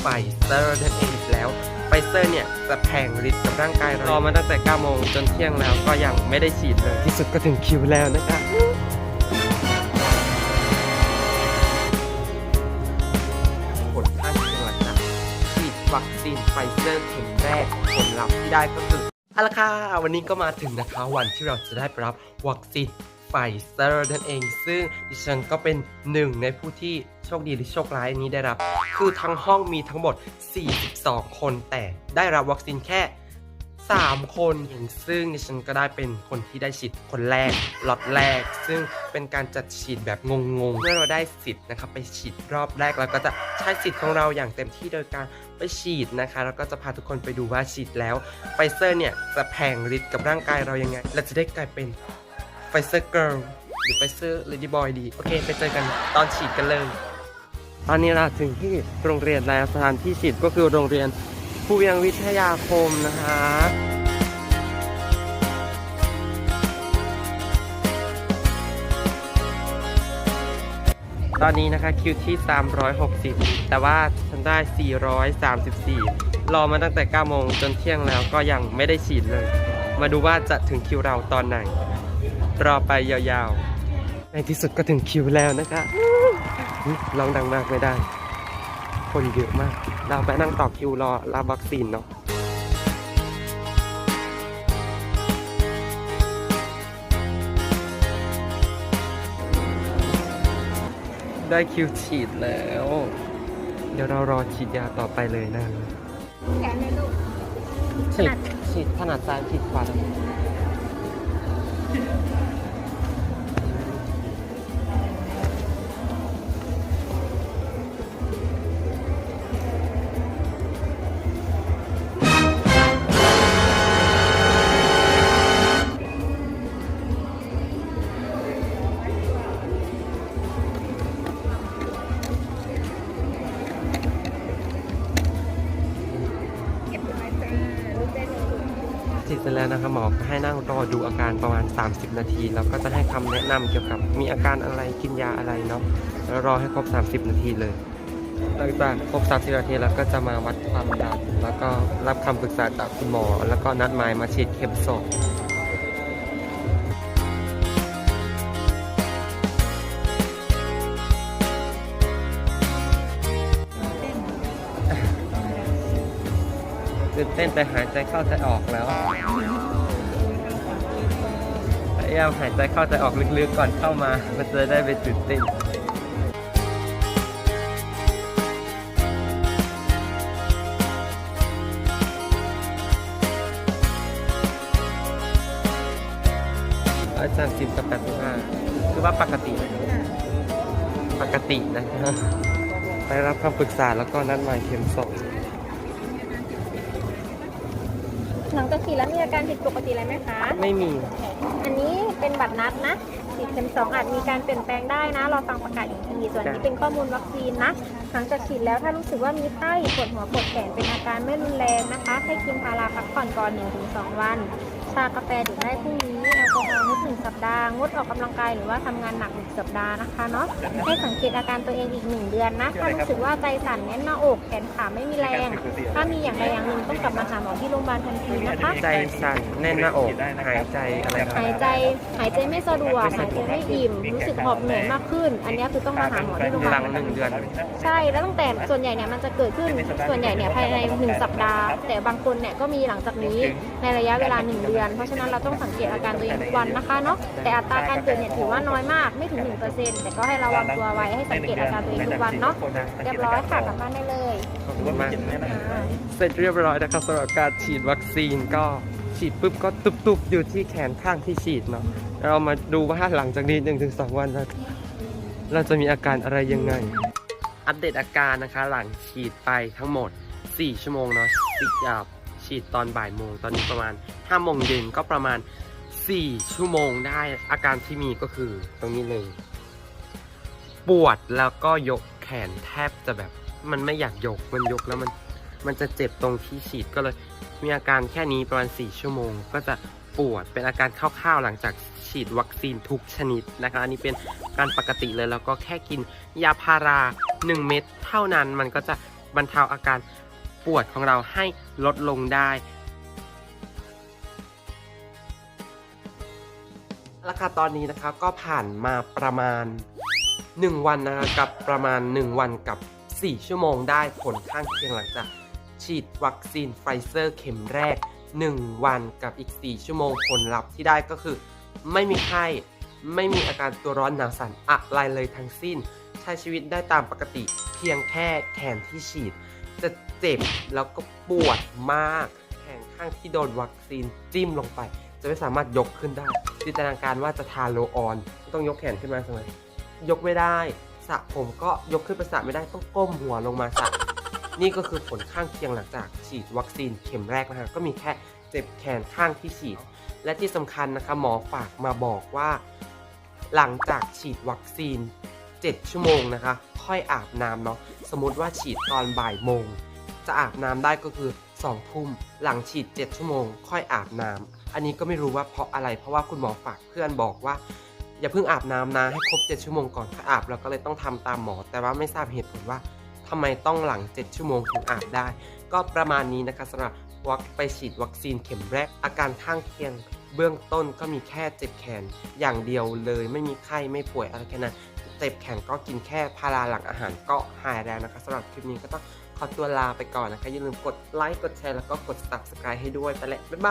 ไฟเซอร์นั่นเองอีกแล้วไฟเซอร์เนี่ยจะแผงฤทธิ์กับร่างกายเรารอมาตั้งแต่9โมงจนเที่ยงแล้วก็ยังไม่ได้ฉีดเลยที่สุดก็ถึงคิวแล้วนะคะผลข้างเคียงหลังจากฉีดวัคซีนไฟเซอร์เข็มแรกผลลัพธ์ที่ได้ก็คือเอาละค่ะวันนี้ก็มาถึงนะคะวันที่เราจะได้ไปรับวัคซีน ไฟเซอร์นั่นเอง ซึ่งดิฉันก็เป็นหนึ่งในผู้ที่โชคดีหรือโชคร้ายนี้ได้รับ คือทั้งห้องมีทั้งหมด 42 คนแต่ได้รับวัคซีนแค่ 3 คนซึ่งดิฉันก็ได้เป็นคนที่ได้ฉีดคนแรกล็อตแรก ซึ่งเป็นการจัดฉีดแบบงงๆ เมื่อเราได้สิทธิ์นะครับไปฉีดรอบแรกเราก็จะใช้สิทธิ์ของเราอย่างเต็มที่โดยการไปฉีดนะคะแล้วก็จะพาทุกคนไปดูว่าฉีดแล้วไฟเซอร์เนี่ยจะแผงฤทธิ์กับร่างกายเรายังไงเราจะได้กลายเป็น ไฟเซอร์เกิร์ลหรือไฟเซอร์เลดี้บอยดี โอเค ไปเจอกันตอนฉีดกันเลย ตอนนี้เราถึงที่โรงเรียนแล้วสถานที่ฉีดก็คือโรงเรียนผู้เวียงวิทยาคมนะคะตอนนี้นะคะคิวที่ 360 แต่ว่าฉันได้ 434 รอมาตั้งแต่ 9 โมงจนเที่ยงแล้วก็ยังไม่ได้ฉีดเลย มาดูว่าจะถึงคิวเราตอนไหน รอไปยาวๆ ในที่สุดก็ถึงคิวแล้วนะคะอุ๊ยร้องดังมากไม่ได้ คนเยอะมาก เราไปนั่งต่อคิวรอรับวัคซีนเนาะได้คิวฉีดแล้ว เดี๋ยวเรารอฉีดยาต่อไปเลยนะแขนเลยลูกฉีดฉีดถนัดซ้ายฉีดขวาได้ ฉีดเสร็จแล้วนะคะหมอจะให้นั่งรอดูอาการประมาณ 30 นาที แล้วก็จะให้คำแนะนำเกี่ยวกับมีอาการอะไรกินยาอะไรเนาะแล้วรอให้ครบ 30 นาทีเลย หลังจากครบ 30 นาทีแล้วก็จะมาวัดความดันแล้วก็รับคำปรึกษาจากคุณหมอ แล้วก็นัดหมายมาฉีดเข็มสอง ตื่นเต้นแต่หายใจเข้าใจออกแล้ว พยายามหายใจเข้าใจออกลึกๆก่อนเข้ามามันจะได้ไปตื่นเต้นร้อยสามสิบกับแปดสิบห้าคือว่าปกติปกตินะไปรับคำปรึกษาแล้วก็นัดหมายเข็มสอง หลังจากฉีดแล้วมีอาการผิดปกติอะไรไหมคะ ไม่มี อันนี้เป็นบัตรนัดนะฉีดเข็มสองอาจมีการเปลี่ยนแปลงได้นะ รอฟังประกาศอีกที ส่วนนี้เป็นข้อมูลวัคซีนนะ หลังจากฉีดแล้วถ้ารู้สึกว่ามีไข้ปวดหัวปวดแขนเป็นอาการไม่รุนแรงนะคะ ให้กินพาราพักผ่อนก่อน1-2 วัน ชากาแฟดื่มได้พรุ่งนี้แอลกอฮอล์งดหนึ่งสัปดาห์งดออกกำลังกายหรือว่าทำงานหนักหนึ่งสัปดาห์นะคะเนาะให้สังเกตอาการตัวเองอีกหนึ่งเดือนนะถ้ารู้สึกว่าใจสั่นแน่นหน้าอกแขนขาไม่มีแรง ถ้ามีอย่างใดอย่างหนึ่งต้องกลับมาหาหมอที่โรงพยาบาลทันทีนะคะใจสั่นแน่นหน้าอกหายใจอะไรครับหายใจหายใจไม่สะดวกหายใจไม่อิ่มรู้สึกหอบเหนื่อยมากขึ้น อันนี้คือต้องมาหาหมอที่โรงพยาหบาลัลงหนึ่งเดือน ใช่แล้วตั้งแต่ส่วนใหญ่เนี่ยมันจะเกิดขึ้นส่วนใหญ่เนี่ยภายในหนึ่งสัปดาห์ แต่บางคนเนี่ยก็มีหลังจากนี้ในระยะเวลาหนึ่งเดือนเพราะฉะนั้นเราต้องสังเกตอาการตัวเองทุกวันนะคะเนาะแต่อัตราการเกิดเนี่ยถือว่าน้อยมากไม่ถึง 1%แต่ก็ให้ระวังตัวไว้ให้สังเกตอาการตัวเองทุกวันเนาะเรียบร้อยค่ะกลับบ้านได้เลยขอบคุณมากอ่าเสร็จเรียบร้อยนะครับสำหรับการฉีดวัคซีนก็ฉีดปุ๊บก็ตุบๆอยู่ที่แขนข้างที่ฉีดเนาะเรามาดูว่าหลังจากนี้ 1-2 วันเราเราจะมีอาการอะไรยังไง อัปเดตอาการนะคะหลังฉีดไปทั้งหมด 4 ชั่วโมงเนาะฉีดยา ฉีดตอนบ่ายโมง ตอนนี้ประมาณ5โมงเย็นก็ประมาณ 4 ชั่วโมงได้อาการที่มีก็คือตรงนี้เลย ปวดแล้วก็ยกแขนแทบจะแบบ มันไม่อยากยกมันยกแล้วมันมันจะเจ็บตรงที่ฉีดก็เลย มีอาการแค่นี้ประมาณ 4 ชั่วโมง ก็จะปวดเป็นอาการคร่าวๆหลังจากฉีดวัคซีนทุกชนิดนะคะ อันนี้เป็นการปกติเลยแล้วก็แค่กินยาพารา 1 เม็ดเท่านั้นมันก็จะบรรเทาอาการ ปวดของเราให้ลดลงได้ราคาตอนนี้นะคะก็ผ่านมาประมาณ 1 วันนะคะกับประมาณ 1 วันกับ 4 ชั่วโมงได้ผลข้างเคียงหลังจาก ฉีดวัคซีนไฟเซอร์เข็มแรก 1 วันกับอีก 4 ชั่วโมงผลลัพธ์ที่ได้ก็คือ ไม่มีไข้ ไม่มีอาการตัวร้อนหนาวสั่นอะไรเลยทั้งสิ้น ใช้ชีวิตได้ตามปกติเพียงแค่แขนที่ฉีด จะเจ็บแล้วก็ปวดมากแขนข้างที่โดนวัคซีนจิ้มลงไป จะไม่สามารถยกขึ้นได้ จินตนาการว่าจะทาโลออน ต้องยกแขนขึ้นมาใช่ไหมยกไม่ได้สระผมก็ยกขึ้นไปสระไม่ได้ต้องก้มหัวลงมาสระนี่ก็คือผลข้างเคียงหลังจากฉีดวัคซีนเข็มแรกนะฮะก็มีแค่เจ็บแขนข้างที่ฉีด และที่สำคัญนะคะหมอฝากมาบอกว่า หลังจากฉีดวัคซีน 7 ชั่วโมงนะคะ ค่อยอาบน้ำเนาะสมมติว่าฉีดตอนบ่ายโมง จะอาบน้ำได้ก็คือ2ทุ่มหลังฉีด 7 ชั่วโมง ค่อยอาบน้ำอันนี้ก็ไม่รู้ว่าเพราะอะไร เพราะว่าคุณหมอฝากเพื่อนบอกว่า อย่าเพิ่งอาบน้ำนะให้ครบ 7 ชั่วโมงก่อนค่อยอาบเราก็เลยต้องทำตามหมอ แต่ว่าไม่ทราบเหตุผลว่าทำไมต้องหลัง 7 ชั่วโมงถึงอาบได้ ก็ประมาณนี้นะคะสำหรับวัคไปฉีดวัคซีนเข็มแรก อาการข้างเคียง เบื้องต้นก็มีแค่เจ็บแขน อย่างเดียวเลยไม่มีไข้ไม่ป่วยอะไรแค่นั้น เจ็บแขนก็กินแค่พาราหลังอาหารก็หายแล้วนะคะสำหรับคลิปนี้ก็ต้องขอตัวลาไปก่อนนะคะอย่าลืมกดไลค์กดแชร์แล้วก็กด subscribe ให้ด้วยไปแล้วบ๊ายบาย